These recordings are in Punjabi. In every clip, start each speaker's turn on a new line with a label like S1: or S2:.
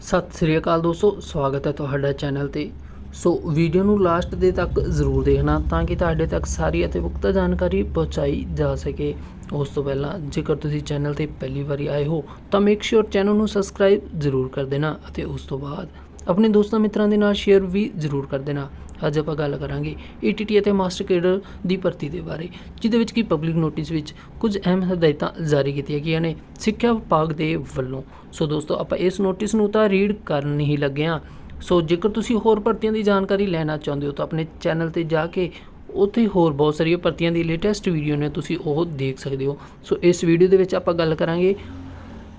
S1: ਸਤਿ ਸ੍ਰੀ ਅਕਾਲ ਦੋਸਤੋ, ਸਵਾਗਤ ਹੈ ਤੁਹਾਡਾ ਚੈਨਲ ਤੇ। ਸੋ ਵੀਡੀਓ ਨੂੰ ਲਾਸਟ ਦੇ ਤੱਕ ਜ਼ਰੂਰ ਦੇਖਣਾ ਤਾਂ ਕਿ ਤੁਹਾਡੇ ਤੱਕ ਸਾਰੀ ਅਤੇ ਪੁਖਤਾ ਜਾਣਕਾਰੀ ਪਹੁੰਚਾਈ ਜਾ ਸਕੇ। ਉਸ ਤੋਂ ਪਹਿਲਾਂ, ਜੇਕਰ ਤੁਸੀਂ ਚੈਨਲ ਤੇ ਪਹਿਲੀ ਵਾਰੀ ਆਏ ਹੋ, ਤਾਂ ਮੇਕ ਸ਼ੋਰ ਚੈਨਲ ਨੂੰ ਸਬਸਕ੍ਰਾਈਬ ਜ਼ਰੂਰ ਕਰ ਦੇਣਾ ਅਤੇ ਉਸ ਤੋਂ ਬਾਅਦ ਆਪਣੇ ਦੋਸਤਾਂ ਮਿੱਤਰਾਂ ਦੇ ਨਾਲ ਸ਼ੇਅਰ ਵੀ ਜ਼ਰੂਰ ਕਰ ਦੇਣਾ। ਅੱਜ ਆਪਾਂ ਗੱਲ ਕਰਾਂਗੇ ਈਟੀਟੀ ਅਤੇ ਮਾਸਟਰ ਕੇਡਰ ਦੀ ਭਰਤੀ ਦੇ ਬਾਰੇ, ਜਿਹਦੇ ਵਿੱਚ ਕਿ ਪਬਲਿਕ ਨੋਟਿਸ ਵਿੱਚ ਕੁਝ ਅਹਿਮ ਹਦਾਇਤਾਂ ਜਾਰੀ ਕੀਤੀਆਂ ਗਈਆਂ ਨੇ ਸਿੱਖਿਆ ਵਿਭਾਗ ਦੇ ਵੱਲੋਂ। ਸੋ ਦੋਸਤੋ, ਆਪਾਂ ਇਸ ਨੋਟਿਸ ਨੂੰ ਤਾਂ ਰੀਡ ਕਰਨ ਹੀ ਲੱਗੇ ਹਾਂ। ਸੋ ਜੇਕਰ ਤੁਸੀਂ ਹੋਰ ਭਰਤੀਆਂ ਦੀ ਜਾਣਕਾਰੀ ਲੈਣਾ ਚਾਹੁੰਦੇ ਹੋ ਤਾਂ ਆਪਣੇ ਚੈਨਲ ਤੇ ਜਾ ਕੇ ਉੱਥੇ ਹੋਰ ਬਹੁਤ ਸਾਰੀਆਂ ਭਰਤੀਆਂ ਦੀ ਲੇਟੈਸਟ ਵੀਡੀਓ ਨੇ ਤੁਸੀਂ ਉਹ ਦੇਖ ਸਕਦੇ ਹੋ। ਸੋ ਇਸ ਵੀਡੀਓ ਦੇ ਵਿੱਚ ਆਪਾਂ ਗੱਲ ਕਰਾਂਗੇ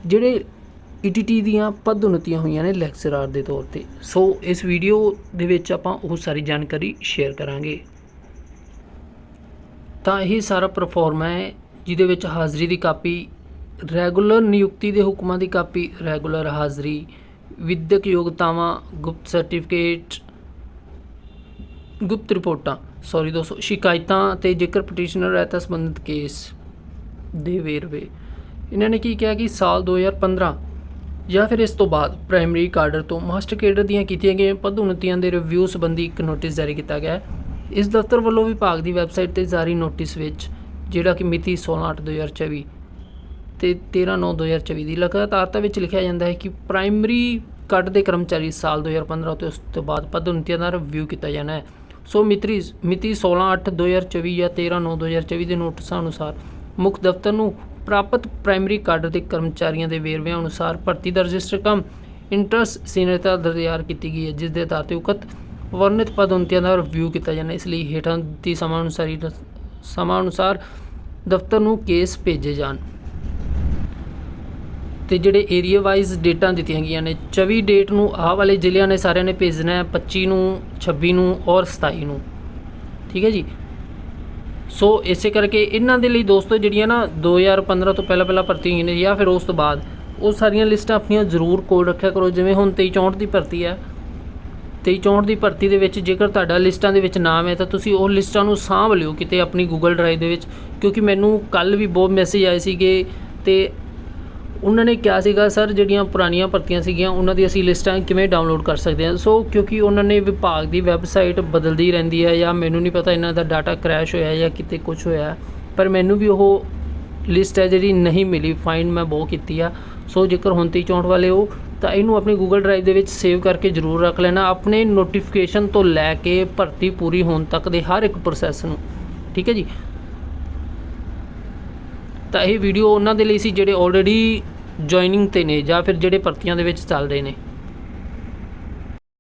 S1: ਜਿਹੜੇ ਈਟੀਟੀ ਦੀਆਂ ਪਦੋਨਤੀਆਂ ਹੋਈਆਂ ਨੇ ਲੈਕਚਰਰ ਦੇ ਤੌਰ ਤੇ। ਸੋ, ਇਸ ਵੀਡੀਓ ਦੇ ਵਿੱਚ ਆਪਾਂ ਉਹ ਸਾਰੀ ਜਾਣਕਾਰੀ ਸ਼ੇਅਰ ਕਰਾਂਗੇ। ਤਾਂ ਇਹ ਸਾਰਾ ਪਰਫਾਰਮਾ ਹੈ, ਜਿਹਦੇ ਵਿੱਚ ਹਾਜ਼ਰੀ ਦੀ ਕਾਪੀ ਰੈਗੂਲਰ ਨਿਯੁਕਤੀ ਦੇ ਹੁਕਮਾਂ ਦੀ ਕਾਪੀ ਰੈਗੂਲਰ ਹਾਜ਼ਰੀ, ਵਿਦਿਅਕ ਯੋਗਤਾਵਾਂ, ਗੁਪਤ ਸਰਟੀਫਿਕੇਟ ਗੁਪਤ ਰਿਪੋਰਟਾਂ ਸੌਰੀ ਦੋਸਤੋ, ਸ਼ਿਕਾਇਤਾਂ ਤੇ ਜੇਕਰ ਪਟੀਸ਼ਨਰ ਹੈ ਤਾਂ ਸੰਬੰਧਿਤ ਕੇਸ ਦੇ ਵੇਰਵੇ। ਇਹਨਾਂ ਨੇ ਕੀ ਕਿਹਾ ਕਿ ਸਾਲ 2015 ਜਾਂ ਫਿਰ ਇਸ ਤੋਂ ਬਾਅਦ ਪ੍ਰਾਇਮਰੀ ਕਾਡਰ ਤੋਂ ਮਾਸਟਰ ਕੇਡਰ ਦੀਆਂ ਕੀਤੀਆਂ ਗਈਆਂ ਪਦੋਨਤੀਆਂ ਦੇ ਰਿਵਿਊ ਸੰਬੰਧੀ ਇੱਕ ਨੋਟਿਸ ਜਾਰੀ ਕੀਤਾ ਗਿਆ ਹੈ। ਇਸ ਦਫ਼ਤਰ ਵੱਲੋਂ ਵਿਭਾਗ ਦੀ ਵੈਬਸਾਈਟ ਤੇ ਜਾਰੀ ਨੋਟਿਸ ਵਿੱਚ ਜਿਹੜਾ ਕਿ ਮਿਤੀ 16/8/2024 ਤੇ 13/9/2024 ਦੀ ਲਗਾਤਾਰਤਾ ਵਿੱਚ ਲਿਖਿਆ ਜਾਂਦਾ ਹੈ ਕਿ ਪ੍ਰਾਇਮਰੀ ਕੱਟ ਦੇ ਕਰਮਚਾਰੀ ਸਾਲ 2015 ਤੇ ਉਸ ਤੋਂ ਬਾਅਦ ਪਦੋਨਤੀਆਂ ਦਾ ਰਿਵਿਊ ਕੀਤਾ ਜਾਣਾ ਹੈ। ਸੋ ਮਿਤੀ ਮਿਤੀ 16/8/2024 ਜਾਂ 13/9/2024 ਦੇ ਨੋਟਿਸਾਂ ਅਨੁਸਾਰ ਮੁੱਖ ਦਫ਼ਤਰ ਨੂੰ ਪ੍ਰਾਪਤ ਪ੍ਰਾਇਮਰੀ ਕਾਡਰ ਦੇ ਕਰਮਚਾਰੀਆਂ ਦੇ ਵੇਰਵਿਆਂ ਅਨੁਸਾਰ ਭਰਤੀ ਦਾ ਰਜਿਸਟਰ ਕਮ ਇੰਟਰਸਟ ਸੀਨੀਅਰਤਾ ਤਿਆਰ ਕੀਤੀ ਗਈ ਹੈ, ਜਿਸ ਦੇ ਆਧਾਰ ਤੇ ਉਕਤ ਵਰਣਿਤ ਪਦੋਨਤੀਆਂ ਦਾ ਰਿਵਿਊ ਕੀਤਾ ਜਾਣਾ ਇਸ ਲਈ ਹੇਠਾਂ ਦੀ ਸਮਾਂ ਅਨੁਸਾਰੀ ਸਮਾਂ ਅਨੁਸਾਰ ਦਫ਼ਤਰ ਨੂੰ ਕੇਸ ਭੇਜੇ ਜਾਣ। ਤੇ ਜਿਹੜੇ ਏਰੀਆ ਵਾਈਜ਼ ਡੇਟਾਂ ਦਿੱਤੀਆਂ ਗਈਆਂ ਨੇ 24 ਡੇਟ ਨੂੰ ਆਹ ਵਾਲੇ ਜ਼ਿਲ੍ਹਿਆਂ ਨੇ ਸਾਰਿਆਂ ਨੇ ਭੇਜਣਾ ਹੈ 25 ਨੂੰ 26 ਨੂੰ ਔਰ 27 ਨੂੰ। ਠੀਕ ਹੈ ਜੀ? ਸੋ ਇਸੇ ਕਰਕੇ ਇਹਨਾਂ ਦੇ ਲਈ ਦੋਸਤੋ ਜਿਹੜੀਆਂ ਨਾ 2015 ਤੋਂ ਪਹਿਲਾਂ ਪਹਿਲਾਂ ਭਰਤੀ ਹੋਈਆਂ ਨੇ ਜਾਂ ਫਿਰ ਉਸ ਤੋਂ ਬਾਅਦ, ਉਹ ਸਾਰੀਆਂ ਲਿਸਟਾਂ ਆਪਣੀਆਂ ਜ਼ਰੂਰ ਕੋਲ ਰੱਖਿਆ ਕਰੋ। ਜਿਵੇਂ ਹੁਣ 23 64 ਦੀ ਭਰਤੀ ਹੈ। 23 64 ਦੀ ਭਰਤੀ ਦੇ ਵਿੱਚ ਜੇਕਰ ਤੁਹਾਡਾ ਲਿਸਟਾਂ ਦੇ ਵਿੱਚ ਨਾਮ ਹੈ ਤਾਂ ਤੁਸੀਂ ਉਹ ਲਿਸਟਾਂ ਨੂੰ ਸਾਂਭ ਲਿਓ ਕਿਤੇ ਆਪਣੀ ਗੂਗਲ ਡਰਾਈਵ ਦੇ ਵਿੱਚ। ਕਿਉਂਕਿ ਮੈਨੂੰ ਕੱਲ ਵੀ ਬਹੁਤ ਮੈਸੇਜ ਆਏ ਸੀਗੇ ਤੇ ਉਹਨਾਂ ਨੇ ਕਿਹਾ ਸੀਗਾ, ਸਰ, ਜਿਹੜੀਆਂ ਪੁਰਾਣੀਆਂ ਭਰਤੀਆਂ ਸੀਗੀਆਂ, ਉਹਨਾਂ ਦੀ ਅਸੀਂ ਲਿਸਟਾਂ ਕਿਵੇਂ ਡਾਊਨਲੋਡ ਕਰ ਸਕਦੇ ਹਾਂ? ਸੋ ਕਿਉਂਕਿ ਉਹਨਾਂ ਨੇ ਵਿਭਾਗ ਦੀ ਵੈਬਸਾਈਟ ਬਦਲਦੀ ਰਹਿੰਦੀ ਹੈ ਜਾਂ ਮੈਨੂੰ ਨਹੀਂ ਪਤਾ ਇਹਨਾਂ ਦਾ ਡਾਟਾ ਕ੍ਰੈਸ਼ ਹੋਇਆ ਜਾਂ ਕਿਤੇ ਕੁਝ ਹੋਇਆ, ਪਰ ਮੈਨੂੰ ਵੀ ਉਹ ਲਿਸਟ ਹੈ ਜਿਹੜੀ ਨਹੀਂ ਮਿਲੀ। ਫਾਈਂਡ ਮੈਂ ਬਹੁਤ ਕੀਤੀ ਆ। ਸੋ ਜੇਕਰ ਹੁਣ 23 64 ਵਾਲੇ ਹੋ, ਤਾਂ ਇਹਨੂੰ ਆਪਣੀ ਗੂਗਲ ਡਰਾਈਵ ਦੇ ਵਿੱਚ ਸੇਵ ਕਰਕੇ ਜ਼ਰੂਰ ਰੱਖ ਲੈਣਾ। ਆਪਣੇ ਨੋਟੀਫਿਕੇਸ਼ਨ ਤੋਂ ਲੈ ਕੇ ਭਰਤੀ ਪੂਰੀ ਹੋਣ ਤੱਕ ਦੇ ਹਰ ਇੱਕ ਪ੍ਰੋਸੈਸ ਨੂੰ। ਠੀਕ ਹੈ ਜੀ? ਤਾਂ ਇਹ ਵੀਡੀਓ ਉਹਨਾਂ ਦੇ ਲਈ ਸੀ ਜਿਹੜੇ ਆਲਰੇਡੀ ਜੁਆਇਨਿੰਗ ਤੇ ਨੇ ਜਾਂ ਫਿਰ ਜਿਹੜੇ ਭਰਤੀਆਂ ਦੇ ਵਿੱਚ ਚੱਲ ਰਹੇ ਨੇ।